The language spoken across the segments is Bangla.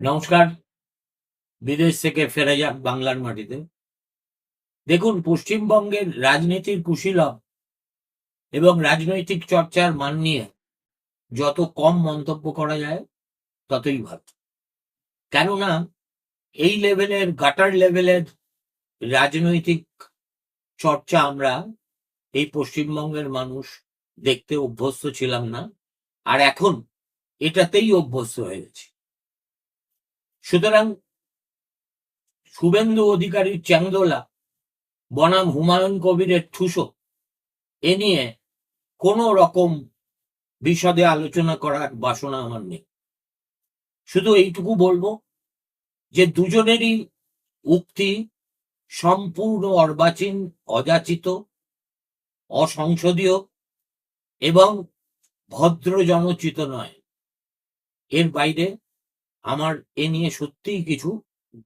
নমস্কার। বিদেশ থেকে ফেরা যাক বাংলার মাটিতে। দেখুন, পশ্চিমবঙ্গের রাজনীতির কুশীলভ এবং রাজনৈতিক চর্চার মান নিয়ে যত কম মন্তব্য করা যায়, ততই ভালো। কেননা, এই লেভেলের, গাটার লেভেলের রাজনৈতিক চর্চা আমরা এই পশ্চিমবঙ্গের মানুষ দেখতে অভ্যস্ত ছিলাম না, আর এখন এটাতেই অভ্যস্ত হয়ে গেছি। সুতরাং শুভেন্দু অধিকারীর চ্যাংদোলা, বনাম হুমায়ুন কবিরের ঠুসো, এ নিয়ে কোনো রকম বিশদে আলোচনা করার বাসনা আমার নেই। শুধু এইটুকু বলব যে দুজনেরই উক্তি সম্পূর্ণ অর্বাচীন, অযাচিত অসংসদীয় এবং ভদ্র জনচিত নয়। এর বাইরে আমার এ নিয়ে সত্যিই কিছু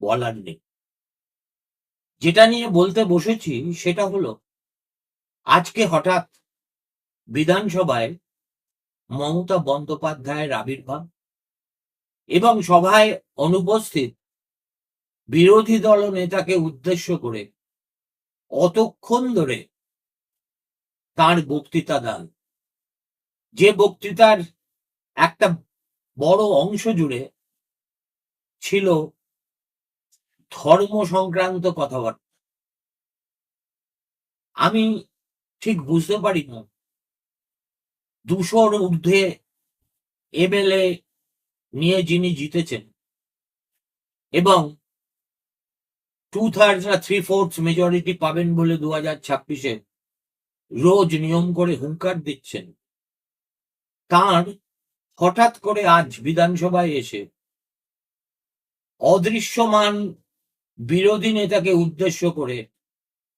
বলার নেই। যেটা নিয়ে বলতে বসেছি সেটা হলো, আজকে হঠাৎ বিধানসভায় মমতা বন্দ্যোপাধ্যায়ের আবির্ভাব এবং সভায় অনুপস্থিত বিরোধী দল নেতাকে উদ্দেশ্য করে অতক্ষণ ধরে তার বক্তৃতা দান। যে বক্তৃতার একটা বড় অংশ জুড়ে ছিল ধর্ম সংক্রান্ত কথাবার্তা। আমি ঠিক বুঝতে পারি না। দুশোর ঊর্ধ্বে এমএলএ নিয়ে যিনি জিতেছেন এবং টু থার্ডস না থ্রি ফোর্থস মেজরিটি পাবেন বলে দু হাজার ছাব্বিশে রোজ নিয়ম করে হুঙ্কার দিচ্ছেন, তার হঠাৎ করে আজ বিধানসভায় এসে অদৃশ্যমান বিরোধী নেতাকে উদ্দেশ্য করে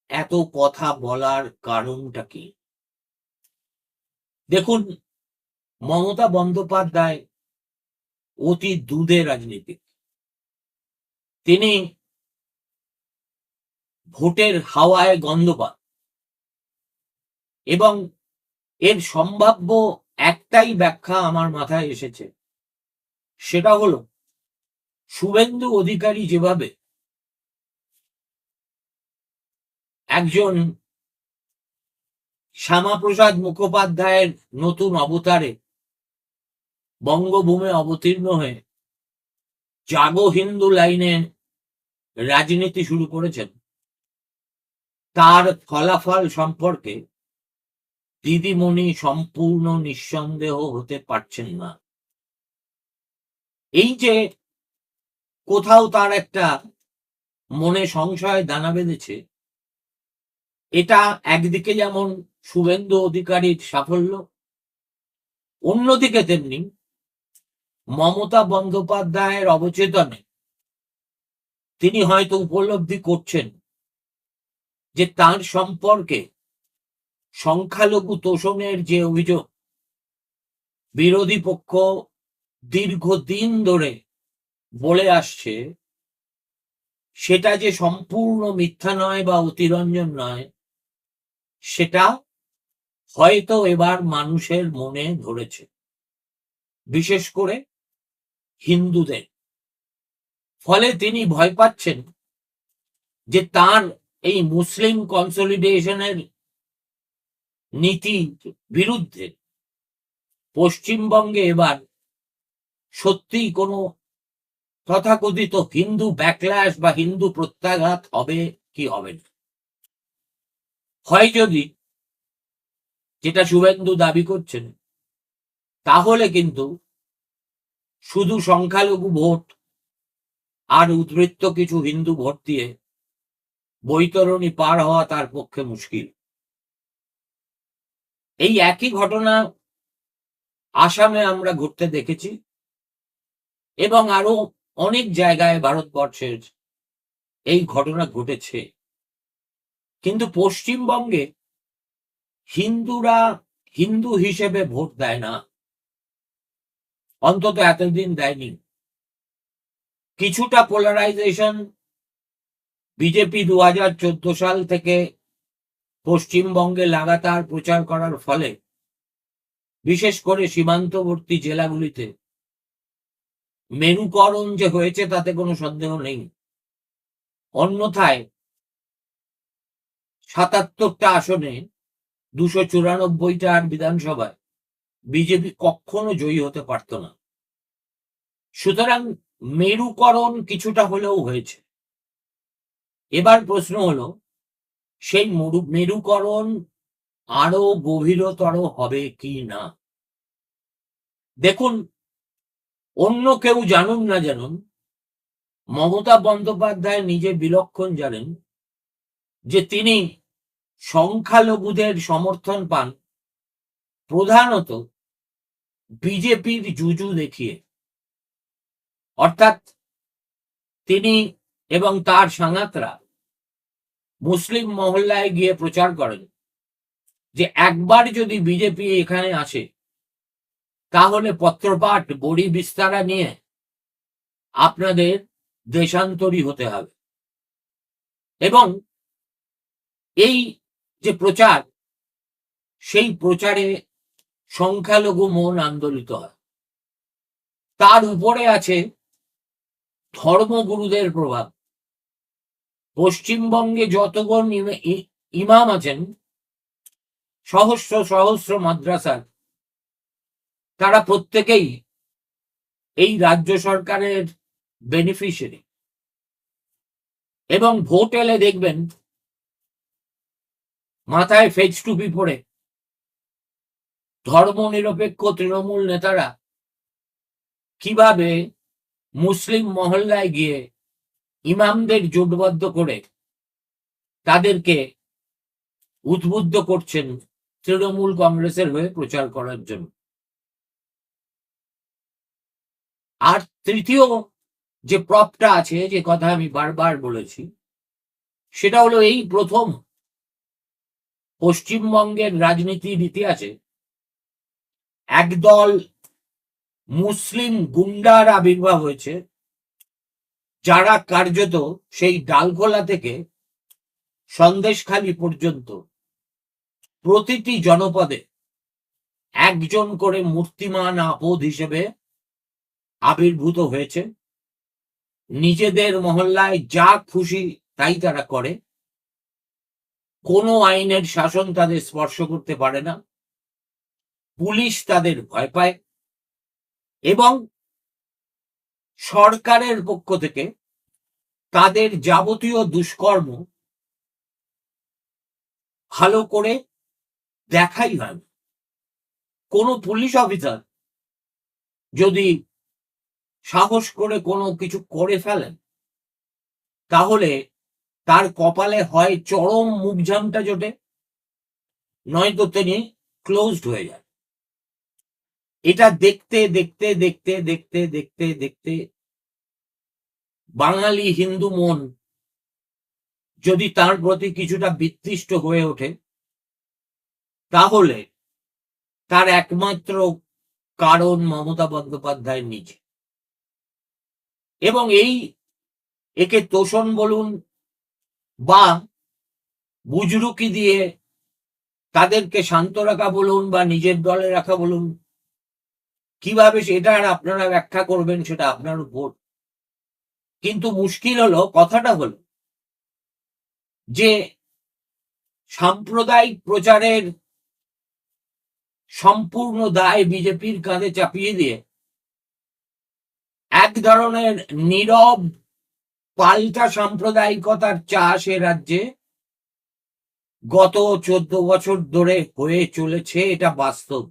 এত কথা বলার কারণটা কি? দেখুন, মমতা বন্দ্যোপাধ্যায় অতি দুধে রাজনীতিক। তিনি ভোটের হাওয়ায় গন্ধ পান এবং এর সম্ভাব্য একটাই ব্যাখ্যা আমার মাথায় এসেছে, সেটা হলো শুভেন্দু অধিকারী যেভাবে একজন শ্যামাপ্রসাদ মুখোপাধ্যায়ের নতুন অবতারে বঙ্গভূমে অবতীর্ণ হয়ে জাগো হিন্দু লাইনে রাজনীতি শুরু করেছেন, তার ফলাফল সম্পর্কে দিদিমণি সম্পূর্ণ নিঃসন্দেহ হতে পারছেন না। এই যে কোথাও তার একটা মনে সংশয়, দানা বেঁধেছে। এটা একদিকে যেমন শুভেন্দু অধিকারীর সাফল্য, অন্যদিকে তেমনি মমতা বন্দ্যোপাধ্যায়ের অবচেতনে তিনি হয়তো উপলব্ধি করছেন যে তার সম্পর্কে সংখ্যালঘু তোষণের যে অভিযোগ, বিরোধী পক্ষ দীর্ঘদিন ধরে বলে আসছে, সেটা যে সম্পূর্ণ মিথ্যা নয় বা অতিরঞ্জন নয়, সেটা হয়তো এবার মানুষের মনে ধরেছে। বিশেষ করে হিন্দুদের। ফলে তিনি ভয় পাচ্ছেন যে তার এই মুসলিম কনসলিডেশনের নীতি বিরুদ্ধে পশ্চিমবঙ্গে এবার সত্যিই কোনো তথাকথিত হিন্দু ব্যাকল্যাশ বা হিন্দু প্রত্যাঘাত হবে কি হবে না? হয় যদি যেটা শুভেন্দু দাবি করছেন, তাহলে কিন্তু শুধু সংখ্যালঘু ভোট আর উদ্বৃত্ত কিছু হিন্দু ভোট দিয়ে বৈতরণী পার হওয়া তার পক্ষে মুশকিল। এই একই ঘটনা আসামে আমরা ঘটতে দেখেছি এবং আরও অনেক জায়গায় ভারতবর্ষের এই ঘটনা ঘটেছে। কিন্তু পশ্চিমবঙ্গে হিন্দুরা হিন্দু হিসেবে ভোট দেয় না। অন্তত এতদিন দেয়নি। কিছুটা পোলারাইজেশন বিজেপি দু সাল থেকে পশ্চিমবঙ্গে লাগাতার প্রচার করার ফলে, বিশেষ করে সীমান্তবর্তী জেলাগুলিতে মেরুকরণ যে হয়েছে তাতে কোনো সন্দেহ নেই। অন্যথায় সাতাত্তরটা আসনে দুশো চুরানব্বইটা আর বিধানসভায় বিজেপি কখনো জয়ী হতে পারত না। সুতরাং মেরুকরণ কিছুটা হলেও হয়েছে। এবার প্রশ্ন হলো, সেই মরু- মেরুকরণ আরও গভীরতর হবে কি না? দেখুন অন্য কেউ জানুন না জানুন, মমতা বন্দ্যোপাধ্যায় নিজে বিলক্ষণ জানেন যে তিনি সংখ্যালঘুদের সমর্থন পান, প্রধানত বিজেপির জুজু দেখিয়ে। অর্থাৎ তিনি এবং তার সাঙাতরা মুসলিম মহল্লায় গিয়ে প্রচার করেন যে একবার যদি বিজেপি এখানে আসে তাহলে পত্রপাঠ বড়ি বিস্তারা নিয়ে আপনাদের দেশান্তরী হতে হবে। এবং এই যে প্রচার, সেই প্রচারে সংখ্যালঘু মন আন্দোলিত হয়। তার উপরে আছে ধর্মগুরুদের প্রভাব। পশ্চিমবঙ্গে যতগণ ইমাম আছেন, সহস্র সহস্র মাদ্রাসার তারা প্রত্যেকেই এই রাজ্য সরকারের বেনিফিশিয়ারি এবং ভোট এলে দেখবেন, মাথায় ফেজ টুপি পরে ধর্মনিরপেক্ষ তৃণমূল নেতারা কীভাবে মুসলিম মহল্লায় গিয়ে ইমামদের জোটবদ্ধ করে তাদেরকে উদ্বুদ্ধ করছেন তৃণমূল কংগ্রেসের হয়ে প্রচার করার জন্য। আর তৃতীয় যে প্রপটা আছে, যে কথা আমি বারবার বলেছি, সেটা হলো এই প্রথম পশ্চিমবঙ্গের রাজনীতির ইতিহাসে একদল মুসলিম গুন্ডার আবির্ভাব হয়েছে, যারা কার্যত সেই ডালখোলা থেকে সন্দেশখালি পর্যন্ত প্রতিটি জনপদে একজন করে মূর্তিমান আপদ হিসেবে আবির্ভূত হয়েছে। নিজেদের মহল্লায় যা খুশি তাই তারা করে। কোনো আইনের শাসন তাদের স্পর্শ করতে পারে না। পুলিশ তাদের ভয় পায় এবং সরকারের পক্ষ থেকে তাদের যাবতীয় দুষ্কর্ম ভালো করে দেখাই হয়। কোনো পুলিশ অফিসার যদি সাহস করে কোনো কিছু করে ফেলেন, তাহলে তার কপালে হয় চরম মুখঝামটা জোটে, নয়তো তিনি ক্লোজড হয়ে যায় এটা দেখতে দেখতে দেখতে দেখতে দেখতে দেখতে বাঙালি হিন্দু মন যদি তার প্রতি কিছুটা বিতৃষ্ট হয়ে ওঠে, তাহলে তার একমাত্র কারণ মমতা বন্দ্যোপাধ্যায় নিজে এবং এই একে তোষণ বলুন বা বুজরুকি দিয়ে তাদেরকে শান্ত রাখা বলুন বা নিজের দলে রাখা বলুন, কীভাবে সেটা আর আপনারা ব্যাখ্যা করবেন সেটা আপনার উপর। কিন্তু মুশকিল হলো, কথাটা হলো যে সাম্প্রদায়িক প্রচারের সম্পূর্ণ দায় বিজেপির কাঁধে চাপিয়ে দিয়ে এক ধরনের নীরব পাল্টা সাম্প্রদায়িকতার চাষ এ রাজ্যে গত চোদ্দ বছর ধরে হয়ে চলেছে, এটা বাস্তব।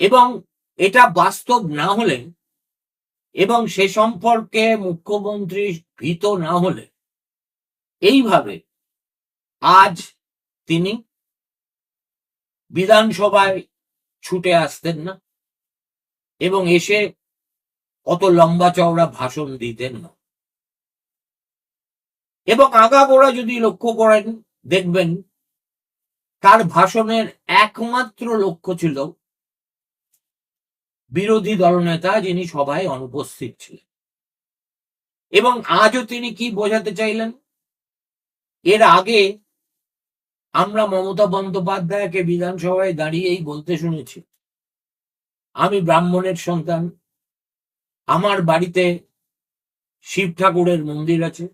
এবং এটা বাস্তব না হলে এবং সে সম্পর্কে মুখ্যমন্ত্রী ভীত না হলে এইভাবে আজ তিনি বিধানসভায় ছুটে আসতেন না এবং এসে অত লম্বা চওড়া ভাষণ দিতেন না। এবং আগাগোড়া যদি লক্ষ্য করেন, দেখবেন তার ভাষণের একমাত্র লক্ষ্য ছিল বিরোধী দলনেতা যিনি সভায় অনুপস্থিত ছিলেন। এবং আজও তিনি কি বোঝাতে চাইলেন? এর আগে আমরা মমতা বন্দ্যোপাধ্যায়কে বিধানসভায় দাঁড়িয়েই বলতে শুনেছি, আমি ব্রাহ্মণের সন্তান আমার বাড়িতে শিব ঠাকুরের মন্দির আছে।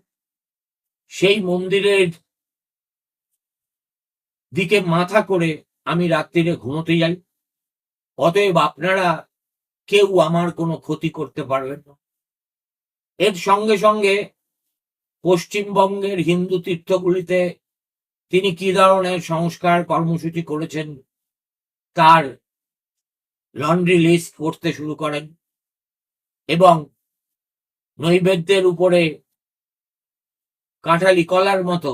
সেই মন্দিরের দিকে মাথা করে আমি রাত্রিরে ঘুমোতে যাই। অতএব আপনারা কেউ আমার কোনো ক্ষতি করতে পারবেন না। এর সঙ্গে সঙ্গে পশ্চিমবঙ্গের হিন্দু তীর্থগুলিতে তিনি কি ধরনের সংস্কার কর্মসূচি করেছেন, তার লন্ড্রি লিস্ট করতে শুরু করেন। এবং নৈবেদ্যের উপরে কাঁঠালি কলার মতো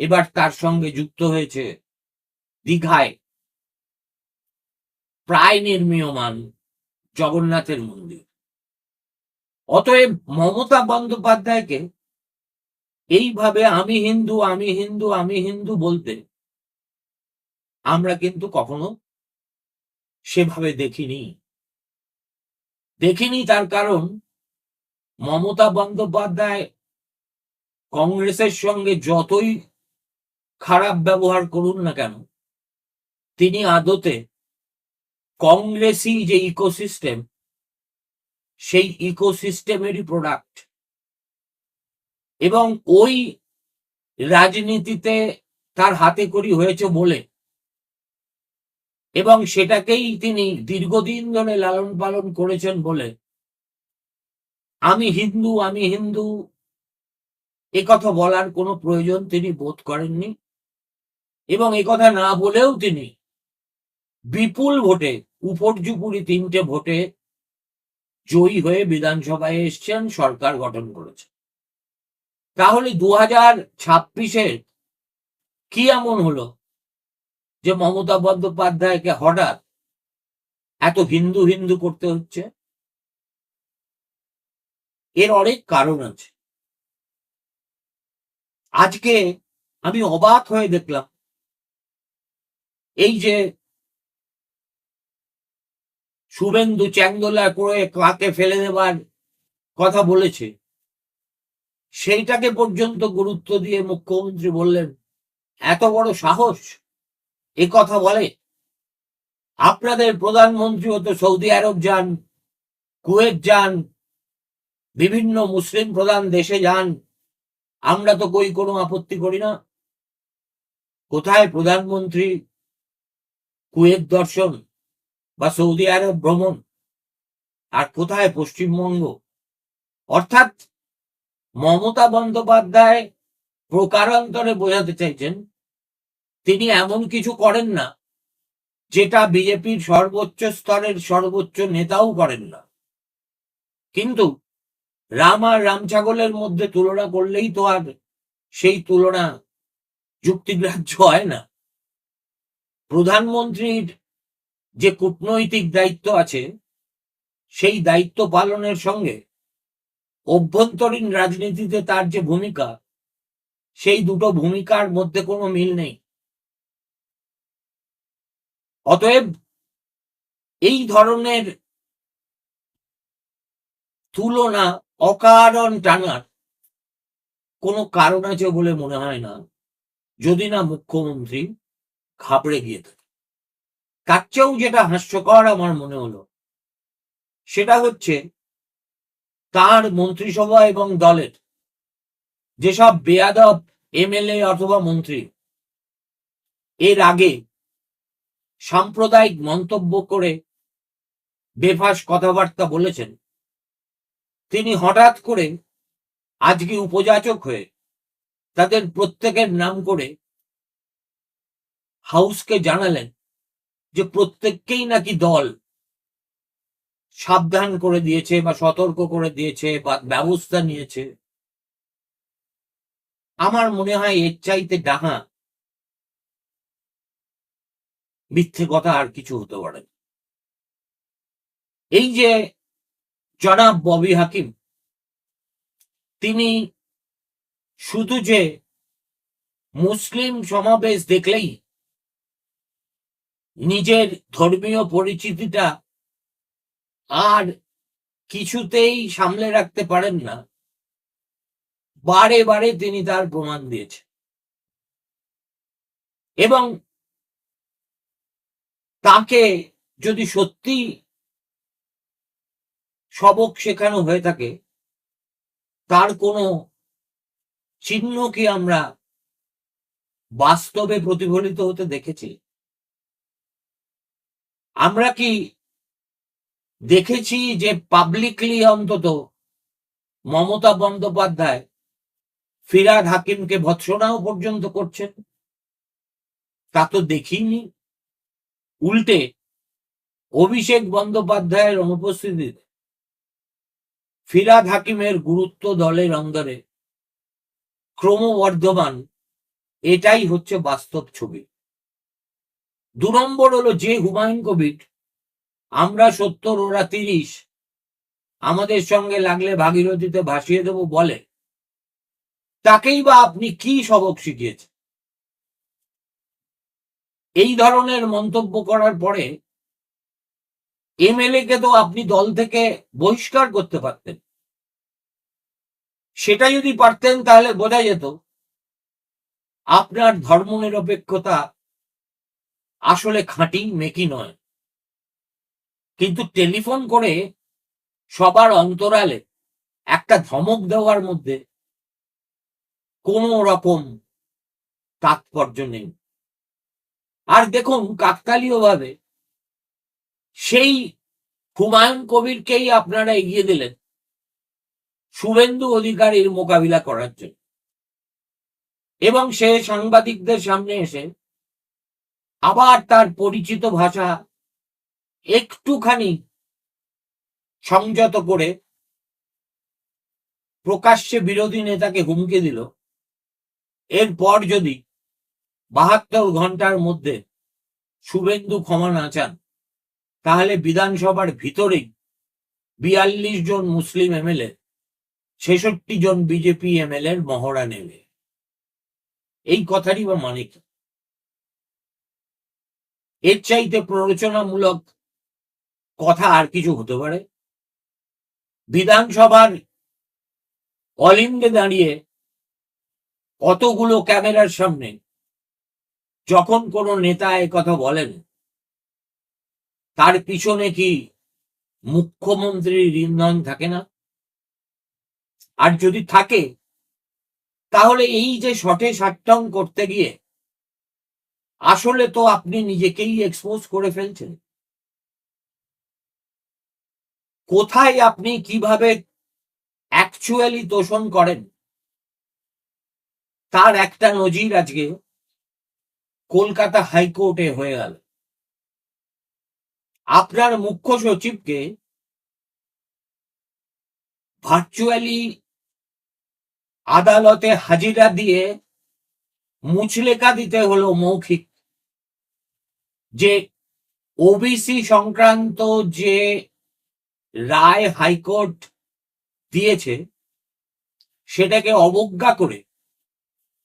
এবার তার সঙ্গে যুক্ত হয়েছে দীঘায় প্রায় নির্মীয়মান জগন্নাথের মন্দির। অতএব মমতা বন্দ্যোপাধ্যায়কে এইভাবে আমি হিন্দু আমি হিন্দু আমি হিন্দু বলতে আমরা কিন্তু কখনো সেভাবে দেখিনি। দেখিনি তার কারণ মমতা বন্দ্যোপাধ্যায় কংগ্রেসের সঙ্গে যতই খারাপ ব্যবহার করুন না কেন, তিনি আদতে কংগ্রেসই যে ইকোসিস্টেম, সেই ইকোসিস্টেমেরই প্রোডাক্ট এবং ওই রাজনীতিতে তার হাতে করি হয়েছে বলে এবং সেটাকেই তিনি দীর্ঘদিন ধরে লালন পালন করেছেন বলে। আমি হিন্দু আমি হিন্দু কথা বলার কোনো প্রয়োজন তিনি বোধ করেননি এবং কথা না বলেও তিনি বিপুল ভোটে, উপর্যুপুরি তিনটে ভোটে জয়ী হয়ে বিধানসভায় এসছেন, সরকার গঠন করেছে। তাহলে দু হাজার ছাব্বিশের কি এমন হলো? যে মমতা বন্দ্যোপাধ্যায়কে হঠাৎ এত হিন্দু হিন্দু করতে হচ্ছে? এর অনেক কারণ আছে। আজকে আমি অবাক হয়ে দেখলাম, এই যে শুভেন্দু চ্যাংদোলা করে কাকে ফেলে দেবার কথা বলেছে, সেইটাকে পর্যন্ত গুরুত্ব দিয়ে মুখ্যমন্ত্রী বললেন, এত বড় সাহস? এ কথা বলে। আপনাদের প্রধানমন্ত্রী তো সৌদি আরব যান, কুয়েত যান, বিভিন্ন মুসলিম প্রধান দেশে যান, আমরা তো কই কোনো আপত্তি করি না। কোথায় প্রধানমন্ত্রী কুয়েত দর্শন বা সৌদি আরব ভ্রমণ? আর কোথায় পশ্চিমবঙ্গ? অর্থাৎ মমতা বন্দ্যোপাধ্যায় প্রকারান্তরে বোঝাতে চাইছেন তিনি এমন কিছু করেন না, যেটা বিজেপির সর্বোচ্চ স্তরের সর্বোচ্চ নেতাও করেন না। কিন্তু রাম আর রাম ছাগলের মধ্যে তুলনা করলেই তো আর সেই তুলনা যুক্তিগ্রাহ্য হয় না। প্রধানমন্ত্রীর যে কূটনৈতিক দায়িত্ব আছে, সেই দায়িত্ব পালনের সঙ্গে অভ্যন্তরীণ রাজনীতিতে তার যে ভূমিকা, সেই দুটো ভূমিকার মধ্যে কোনো মিল নেই। অতএব এই ধরনের তুলনা অকারণ টানার কোনো কারণ আছে বলে মনে হয় না, যদি না মুখ্যমন্ত্রী ঘাবড়ে গিয়ে থাকে। তার চেয়েও যেটা হাস্যকর আমার মনে হলো, সেটা হচ্ছে তার মন্ত্রিসভা এবং দলের যেসব বেয়াদব এমএলএ অথবা মন্ত্রী, এর আগে সাম্প্রদায়িক মন্তব্য করে বেফাস কথাবার্তা বলেছেন। তিনি হঠাৎ করে আজকে উপযাচক হয়ে তাদের প্রত্যেকের নাম করে হাউসকে জানালেন যে প্রত্যেককেই নাকি দল সাবধান করে দিয়েছে বা সতর্ক করে দিয়েছে বা ব্যবস্থা নিয়েছে। আমার মনে হয় এর চাইতে ডাহা মিথ্যে কথা আর কিছু হতে পারে এই যে জনাব ববি হাকিম, তিনি শুধু যে মুসলিম সমাবেশ দেখলেই নিজের ধর্মীয় পরিচিতিটা আর কিছুতেই সামলে রাখতে পারেন না, বারে বারে তিনি তার প্রমাণ দিয়েছে এবং তাকে যদি সত্যি সবক শেখানো হয়ে থাকে, তার কোনো চিহ্ন কি আমরা বাস্তবে প্রতিফলিত হতে দেখেছি? আমরা কি দেখেছি যে পাবলিকলি অন্তত মমতা বন্দ্যোপাধ্যায়, ফিরাদ হাকিমকে ভৎসনাও পর্যন্ত করছেন? তা তো দেখিনি। উল্টে অভিষেক বন্দ্যোপাধ্যায়ের অনুপস্থিতিতে ফিরাদ হাকিমের গুরুত্ব দলের অন্দরে ক্রমবর্ধমান এটাই হচ্ছে বাস্তব ছবি। দু নম্বর হলো যে হুমায়ুন কবির, আমরা সত্তর, ওরা তিরিশ, আমাদের সঙ্গে লাগলে ভাগীরথীতে ভাসিয়ে দেব বলে, তাকেই বা আপনি কি সবক শিখিয়েছেন? এই ধরনের মন্তব্য করার পরে এমএলএ কে তো আপনি দল থেকে বহিষ্কার করতে পারতেন। সেটা যদি পারতেন তাহলে বোঝা যেত আপনার ধর্মনিরপেক্ষতা আসলে খাঁটি মেকি নয়। কিন্তু টেলিফোন করে সবার অন্তরালে একটা ধমক দেওয়ার মধ্যে কোনো রকম তাৎপর্য নেই। আর দেখুন কাকতালীয় ভাবে সেই হুমায়ুন কবিরকেই আপনারা এগিয়ে দিলেন শুভেন্দু অধিকারীর মোকাবিলা করার জন্য। এবং সে সাংবাদিকদের সামনে এসে আবার তার পরিচিত ভাষা একটুখানি সংযত করে প্রকাশ্যে বিরোধী নেতাকে হুমকি দিল। এরপর যদি বাহাত্তর ঘণ্টার মধ্যে শুভেন্দু ক্ষমা না চান, তাহলে বিধানসভার ভিতরেই বিয়াল্লিশ জন মুসলিম এমএলএ, ছেষট্টি জন বিজেপি এমএলএ মহড়া নেবে। এই কথারই বা মানে কি? এর চাইতে প্ররোচনামূলক কথা আর কিছু হতে পারে? বিধানসভার অলিন্দে দাঁড়িয়ে কতগুলো ক্যামেরার সামনে যখন কোনো নেতা কথা বলেন, তার পিছনে কি মুখ্যমন্ত্রীর ইন্ধন থাকে না? আর যদি থাকে, তাহলে এই যে শটে সাট্টং করতে গিয়ে, আসলে তো আপনি নিজেকেই এক্সপোজ করে ফেলছেন। কোথায় আপনি কীভাবে অ্যাকচুয়ালি তোষণ করেন? তার একটা নজির আজকে। কলকাতা হাইকোর্টে হয়ে গেল। আপনার মুখ্য সচিবকে ভার্চুয়ালি আদালতে হাজিরা দিয়ে মুচলেকা দিতে হলো মৌখিক। যে ওবিসি সংক্রান্ত যে রায় হাইকোর্ট দিয়েছে, সেটাকে অবজ্ঞা করে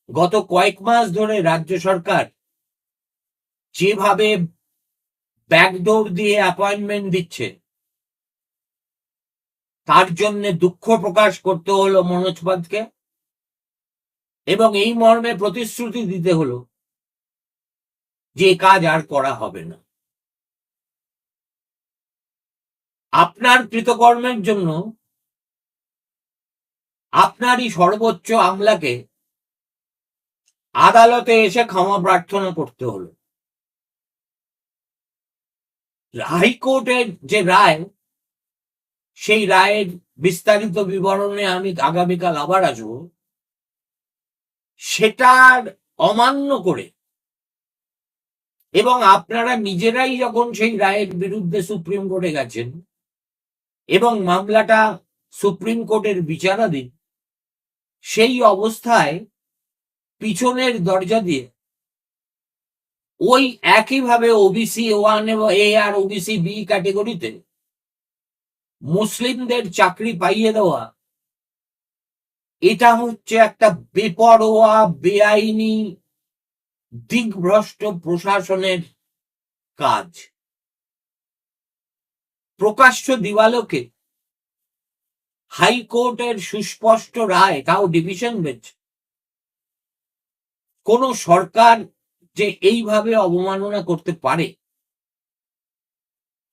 গত কয়েক মাস ধরে রাজ্য সরকার যেভাবে ব্যাকডোর দিয়ে অ্যাপয়েন্টমেন্ট দিচ্ছে, তার জন্য দুঃখ প্রকাশ করতে হলো মনোজ পাদকে এবং এই মর্মে প্রতিশ্রুতি দিতে হলো যে কাজ আর করা হবে না। আপনার কৃতকর্মের জন্য আপনারই সর্বোচ্চ আমলাকে আদালতে এসে ক্ষমা প্রার্থনা করতে হলো। হাইকোর্টের যে রায়, সেই রায়ের বিস্তারিত বিবরণে আমি আগামীকাল আবার আসব। সেটার অমান্য করে এবং আপনারা নিজেরাই যখন সেই রায়ের বিরুদ্ধে সুপ্রিম কোর্টে গেছেন এবং মামলাটা সুপ্রিম কোর্টের বিচারাধীন, সেই অবস্থায় পিছনের দরজা দিয়ে ওই একইভাবে ওবিসি ওয়ান এবং এ আর ওবিসি বি ক্যাটেগরিতে মুসলিমদের চাকরি পাইয়ে দেওয়া, এটা হচ্ছে একটা বেপরোয়া, বেআইনি দিগভ্রষ্ট প্রশাসনের কাজ। প্রকাশ্য দিবালোকে হাইকোর্টের সুস্পষ্ট রায়, তাও ডিভিশন বেঞ্চ, কোন সরকার যে এইভাবে অবমাননা করতে পারে।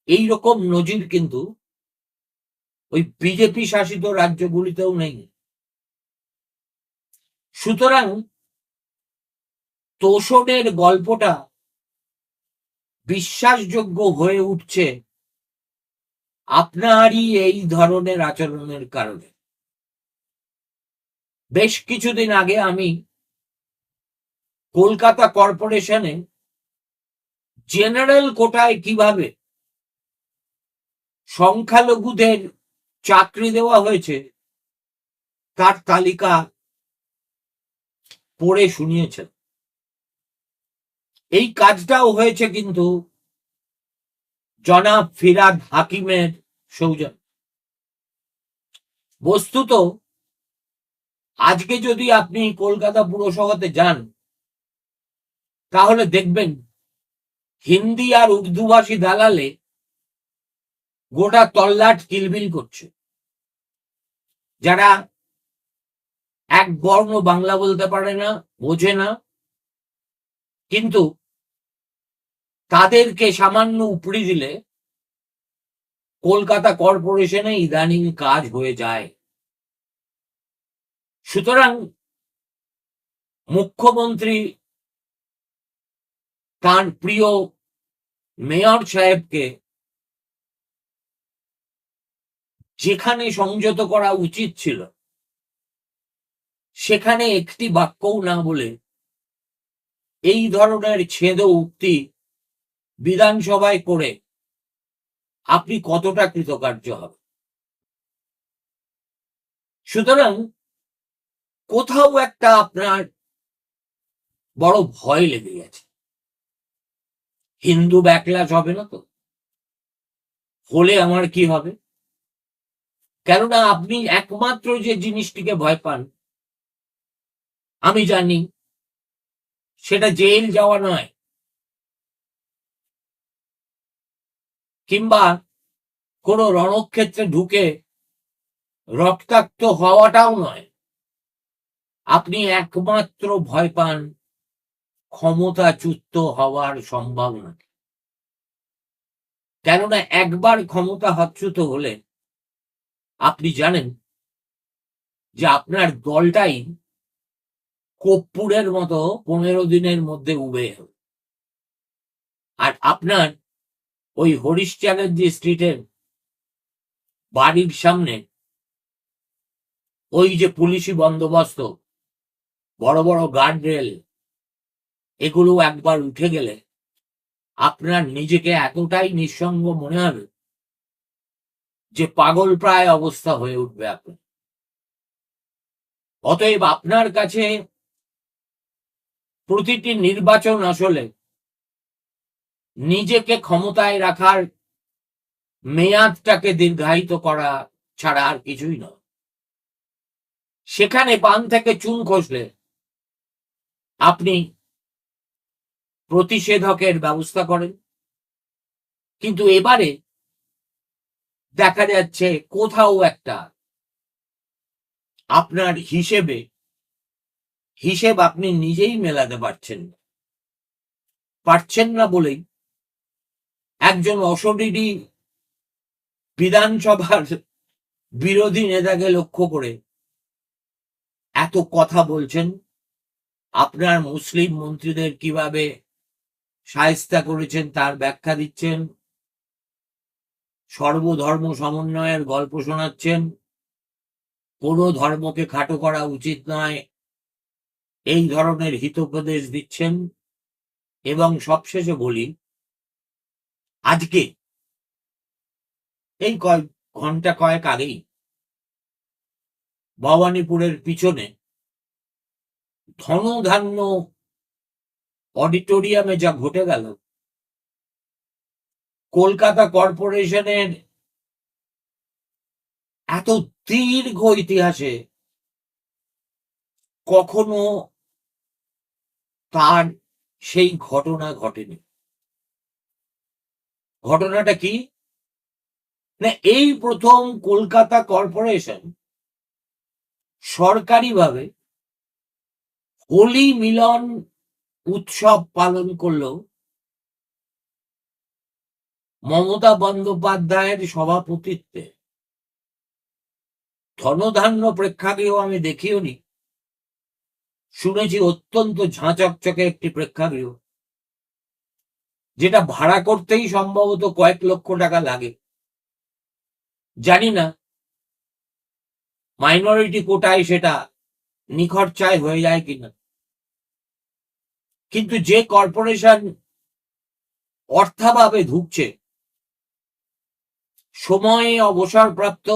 এই রকম নজির কিন্তু ওই বিজেপি শাসিত রাজ্যগুলিতেও নেই। সুতরাং তোষণের গল্পটা বিশ্বাসযোগ্য হয়ে উঠছে আপনারই এই ধরনের আচরণের কারণে। বেশ কিছুদিন আগে আমি কলকাতা কর্পোরেশনে জেনারেল কোটায় কীভাবে সংখ্যালঘুদের চাকরি দেওয়া হয়েছে, তার তালিকা পড়ে শুনিয়েছেন এই কাজটাও হয়েছে কিন্তু জনাব ফিরাদ হাকিমের সৌজন্য। বস্তুত আজকে যদি আপনি কলকাতা পুরসভাতে যান তাহলে দেখবেন, হিন্দি আর উর্দুভাষী দালালে গোটা তল্লাট কিলবিল করছে। যারা এক বর্ণ বাংলা বলতে পারে না, বোঝে না, কিন্তু তাদেরকে সামান্য উপড়ি দিলে কলকাতা কর্পোরেশনে ইদানিং কাজ হয়ে যায়। সুতরাং মুখ্যমন্ত্রী তার প্রিয় মেয়র সাহেবকে যেখানে সংযত করা উচিত ছিল, সেখানে একটি বাক্যও না বলে এই ধরনের ছেদ উক্তি বিধানসভায় করে আপনি কতটা কৃতকার্য হবে সুতরাং কোথাও একটা আপনার বড় ভয় লেগে গেছে। হিন্দু ব্যাকলাস হবে না তো? হলে আমার কি হবে? কেননা আপনি একমাত্র যে জিনিসটিকে ভয় পান, আমি জানি সেটা জেল যাওয়া নয়। কিংবা কোনো রণক্ষেত্রে ঢুকে রক্তাক্ত হওয়াটাও নয়। আপনি একমাত্র ভয় পান ক্ষমতাচ্যুত হওয়ার সম্ভাবনা। কেননা একবার ক্ষমতা হচ্যুত হলে, আপনি জানেন যে আপনার দলটাই কর্পূরের মতো পনেরো দিনের মধ্যে উবে আর আপনার ওই হরিশ চ্যাটার্জি স্ট্রিটের বাড়ির সামনে ওই যে পুলিশি বন্দোবস্ত, বড় বড় গার্ড রেল এগুলো একবার উঠে গেলে আপনার নিজেকে এতটাই নিঃসঙ্গ মনে হবে যে পাগল প্রায় অবস্থা হয়ে উঠবে আপনার অতএব আপনার কাছে প্রতিটি নির্বাচন আসলে নিজেকে ক্ষমতায় রাখার মেয়াদটাকে দীর্ঘায়িত করা ছাড়া আর কিছুই নয়। সেখানে পান থেকে চুন খসলে আপনি প্রতিষেধকের ব্যবস্থা করেন। কিন্তু এবারে দেখা যাচ্ছে কোথাও একটা আপনার হিসেবে, হিসেব আপনি নিজেই মেলাতে পারছেন না। পারছেন না বলেই একজন অশরীরী বিধানসভার বিরোধী নেতাকে লক্ষ্য করে এত কথা বলছেন। আপনার মুসলিম মন্ত্রীদের কীভাবে সায়স্তা করেছেন, তার ব্যাখ্যা দিচ্ছেন। সর্বধর্ম সমন্বয়ের গল্প শোনাচ্ছেন। কোনো ধর্মকে খাটো করা উচিত নয়। এই ধরনের হিতোপদেশ দিচ্ছেন। এবং সবশেষে বলি, আজকে এই কয়েক ঘণ্টা কয়েক আগেই ভবানীপুরের পিছনে ধনধান্য অডিটোরিয়ামে যা ঘটে গেল, কলকাতা কর্পোরেশনের এত দীর্ঘ ইতিহাসে কখনো তার সেই ঘটনা ঘটেনি। ঘটনাটা কি? না, এই প্রথম কলকাতা কর্পোরেশন সরকারিভাবে হোলি মিলন উৎসব পালন করল মমতা বন্দ্যোপাধ্যায়ের সভাপতিত্বে ধনধান্য প্রেক্ষাগৃহ আমি দেখিও নি। শুনেছি অত্যন্ত ঝাঁচকচকে একটি প্রেক্ষাগৃহ, যেটা ভাড়া করতেই সম্ভবত কয়েক লক্ষ টাকা লাগে। জানি না মাইনরিটি কোটায় সেটা নিখরচায় হয়ে যায় কিনা। কিন্তু যে কর্পোরেশন অর্থাভাবে ঢুকছে সময়ে অবসরপ্রাপ্ত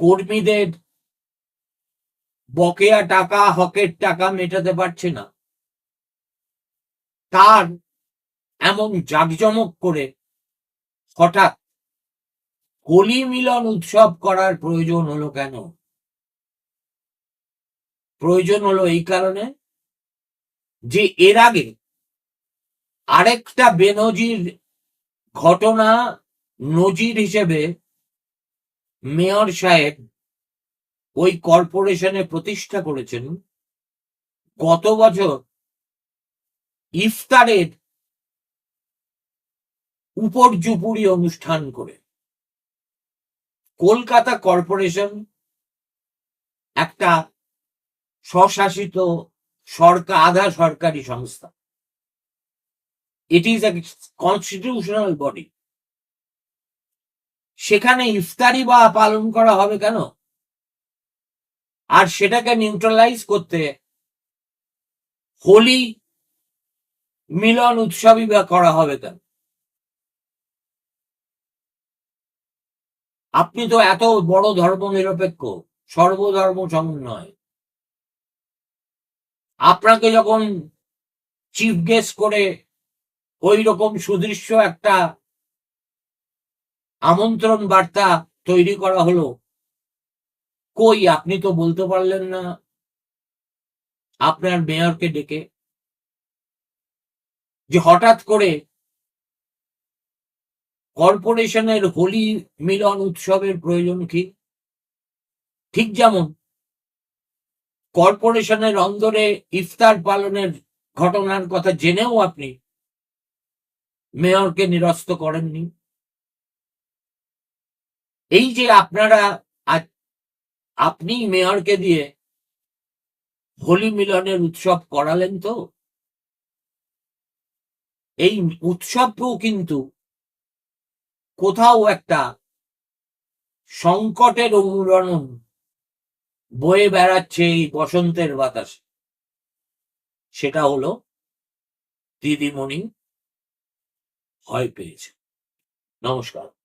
কর্মীদের বকেয়া টাকা, হকের টাকা মেটাতে পারছে না। তার এমন জাঁকজমক করে হঠাৎ হোলি মিলন উৎসব করার প্রয়োজন হলো কেন? প্রয়োজন হলো এই কারণে যে এর আগে আরেকটা বেনজির ঘটনা নজির হিসেবে মেয়র সাহেব ওই কর্পোরেশনে প্রতিষ্ঠা করেছেন। গত বছর ইফতারের উপর্যুপুরি অনুষ্ঠান করে কলকাতা কর্পোরেশন একটা স্বশাসিত সরকার, আধা সরকারি সংস্থা। It is a constitutional body সেখানে ইফতারি বা পালন করা হবে কেন? আর সেটাকে নিউট্রালাইজ করতে হোলি মিলন উৎসবই বা করা হবে কেন? আপনি তো এত বড় ধর্ম নিরপেক্ষ সর্বধর্ম সমন্বয়। আপনাকে যখন চিফ গেস্ট করে ওই রকম সুদৃশ্য একটা আমন্ত্রণ বার্তা তৈরি করা হলো, কই আপনি তো বলতে পারলেন না আপনার মেয়রকে ডেকে যে হঠাৎ করে কর্পোরেশনের হোলি মিলন উৎসবের প্রয়োজন কি? ঠিক যেমন কর্পোরেশনের অন্দরে ইফতার পালনের ঘটনার কথা জেনেও আপনি মেয়রকে নিরস্ত করেননি। এই যে আপনারা আপনি মেয়রকে দিয়ে হোলি মিলনের উৎসব করালেন তো? এই উৎসবও কিন্তু কোথাও একটা সংকটের অনুরণন বয়ে বেড়াচ্ছে এই বসন্তের বাতাসে। সেটা হলো দিদিমণি ভয় পেয়েছে। নমস্কার।